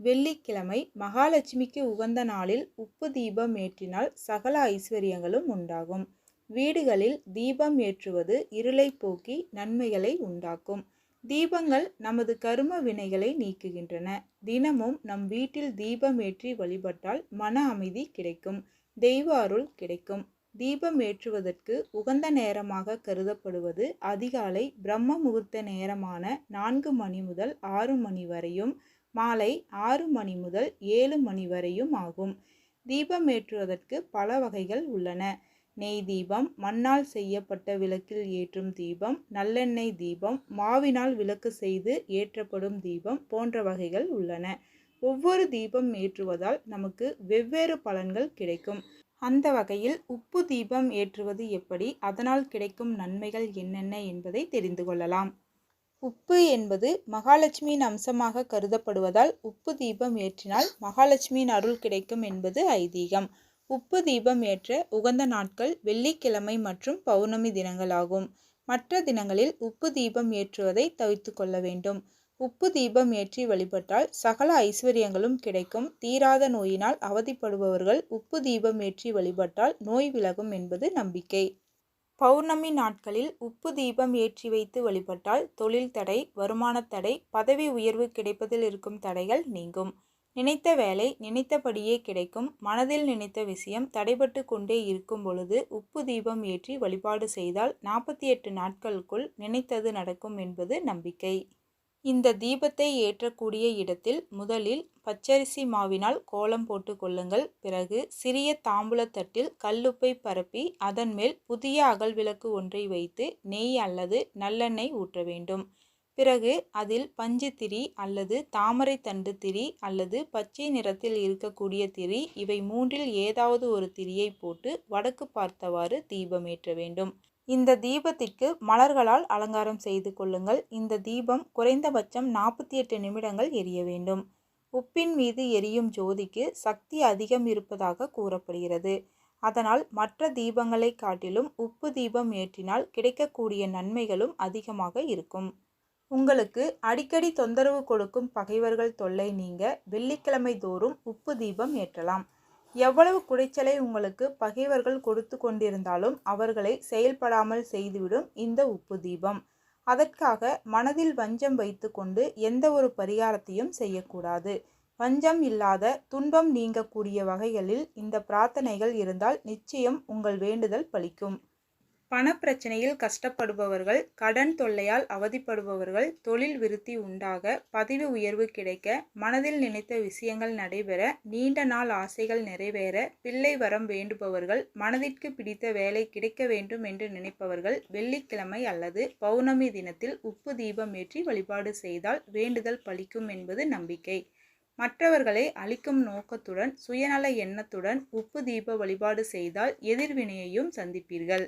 வெள்ளிக்கிழமை மகாலட்சுமிக்கு உகந்த நாளில் உப்பு தீபம் ஏற்றினால் சகல ஐஸ்வர்யங்களும் உண்டாகும். வீடுகளில் தீபம் ஏற்றுவது இருளை போக்கி நன்மைகளை உண்டாக்கும். தீபங்கள் நமது கரும வினைகளை நீக்குகின்றன. தினமும் நம் வீட்டில் தீபம் ஏற்றி வழிபட்டால் மன அமைதி கிடைக்கும். தெய்வ அருள் கிடைக்கும். தீபம் ஏற்றுவதற்கு உகந்த நேரமாக கருதப்படுவது அதிகாலை பிரம்ம முகூர்த்த நேரமான நான்கு மணி முதல் ஆறு மணி வரையும் மாலை ஆறு மணி முதல் ஏழு மணி வரையும் ஆகும். தீபம் ஏற்றுவதற்கு பல வகைகள் உள்ளன. நெய் தீபம் மண்ணால் செய்யப்பட்ட விளக்கில் ஏற்றும் தீபம் நல்லெண்ணெய் தீபம் மாவினால் விளக்கு செய்து ஏற்றப்படும் தீபம் போன்ற வகைகள் உள்ளன. ஒவ்வொரு தீபம் ஏற்றுவதால் நமக்கு வெவ்வேறு பலன்கள் கிடைக்கும். அந்த வகையில் உப்பு தீபம் ஏற்றுவது எப்படி? அதனால் கிடைக்கும் நன்மைகள் என்னென்ன என்பதை தெரிந்து கொள்ளலாம். உப்பு என்பது மகாலட்சுமியின் அம்சமாக கருதப்படுவதால் உப்பு தீபம் ஏற்றினால் மகாலட்சுமியின் அருள் கிடைக்கும் என்பது ஐதீகம். உப்பு தீபம் ஏற்ற உகந்த நாட்கள் வெள்ளிக்கிழமை மற்றும் பௌர்ணமி தினங்களாகும் மற்ற தினங்களில் உப்பு தீபம் ஏற்றுவதை தவிர்த்து கொள்ள வேண்டும். உப்பு தீபம் ஏற்றி வழிபட்டால் சகல ஐஸ்வர்யங்களும் கிடைக்கும். தீராத நோயினால் அவதிப்படுபவர்கள் உப்பு தீபம் ஏற்றி வழிபட்டால் நோய் விலகும் என்பது நம்பிக்கை. பௌர்ணமி நாட்களில் உப்பு தீபம் ஏற்றி வைத்து வழிபட்டால் தொழில் தடை வருமானத் தடை பதவி உயர்வு கிடைப்பதில் இருக்கும் தடைகள் நீங்கும். நினைத்த வேலை நினைத்தபடியே கிடைக்கும். மனதில் நினைத்த விஷயம் தடைபட்டு கொண்டே இருக்கும் பொழுது உப்பு தீபம் ஏற்றி வழிபாடு செய்தால் நாற்பத்தி எட்டு நாட்களுக்குள் நினைத்தது நடக்கும் என்பது நம்பிக்கை. இந்த தீபத்தை ஏற்றக்கூடிய இடத்தில் முதலில் பச்சரிசி மாவினால் கோலம் போட்டு கொள்ளுங்கள். பிறகு சிறிய தாம்பூலத்தட்டில் கல்லுப்பை பரப்பி அதன் மேல் புதிய அகல் விளக்கு ஒன்றை வைத்து நெய் அல்லது நல்லெண்ணெய் ஊற்ற வேண்டும். பிறகு அதில் பஞ்சு திரி அல்லது தாமரை தண்டு திரி அல்லது பச்சை நிறத்தில் இருக்கக்கூடிய திரி இவை மூன்றில் ஏதாவது ஒரு திரியை போட்டு வடக்கு பார்த்தவாறு தீபம் ஏற்ற வேண்டும். இந்த தீபத்திற்கு மலர்களால் அலங்காரம் செய்து கொள்ளுங்கள். இந்த தீபம் குறைந்தபட்சம் நாற்பத்தி எட்டு நிமிடங்கள் எரிய வேண்டும். உப்பின் மீது எரியும் ஜோதிக்கு சக்தி அதிகம் இருப்பதாக கூறப்படுகிறது. அதனால் மற்ற தீபங்களை காட்டிலும் உப்பு தீபம் ஏற்றினால் கிடைக்கக்கூடிய நன்மைகளும் அதிகமாக இருக்கும். உங்களுக்கு அடிக்கடி தொந்தரவு கொடுக்கும் பகைவர்கள் தொல்லை நீங்க வெள்ளிக்கிழமை தோறும் உப்பு தீபம் ஏற்றலாம். எவ்வளவு குடைச்சலை உங்களுக்கு பகைவர்கள் கொடுத்து கொண்டிருந்தாலும் அவர்களை செயல்படாமல் செய்துவிடும் இந்த உப்பு தீபம். அதற்காக மனதில் வஞ்சம் வைத்துக்கொண்டு எந்த ஒரு பரிகாரத்தையும் செய்யக்கூடாது. வஞ்சம் இல்லாத துன்பம் நீங்கக்கூடிய வகைகளில் இந்த பிரார்த்தனைகள் இருந்தால் நிச்சயம் உங்கள் வேண்டுதல் பலிக்கும். பணப்பிரச்சனையில் கஷ்டப்படுபவர்கள் கடன் தொல்லையால் அவதிப்படுபவர்கள் தொழில் விருத்தி உண்டாக பதவி உயர்வு கிடைக்க மனதில் நினைத்த விஷயங்கள் நடைபெற நீண்ட நாள் ஆசைகள் நிறைவேற பிள்ளை வரம் வேண்டுபவர்கள் மனதிற்கு பிடித்த வேலை கிடைக்க வேண்டும் என்று நினைப்பவர்கள் வெள்ளிக்கிழமை அல்லது பௌர்ணமி தினத்தில் உப்பு தீபம் ஏற்றி வழிபாடு செய்தால் வேண்டுதல் பலிக்கும் என்பது நம்பிக்கை. மற்றவர்களை அழிக்கும் நோக்கத்துடன் சுயநல எண்ணத்துடன் உப்பு தீப வழிபாடு செய்தால் எதிர்வினையையும் சந்திப்பீர்கள்.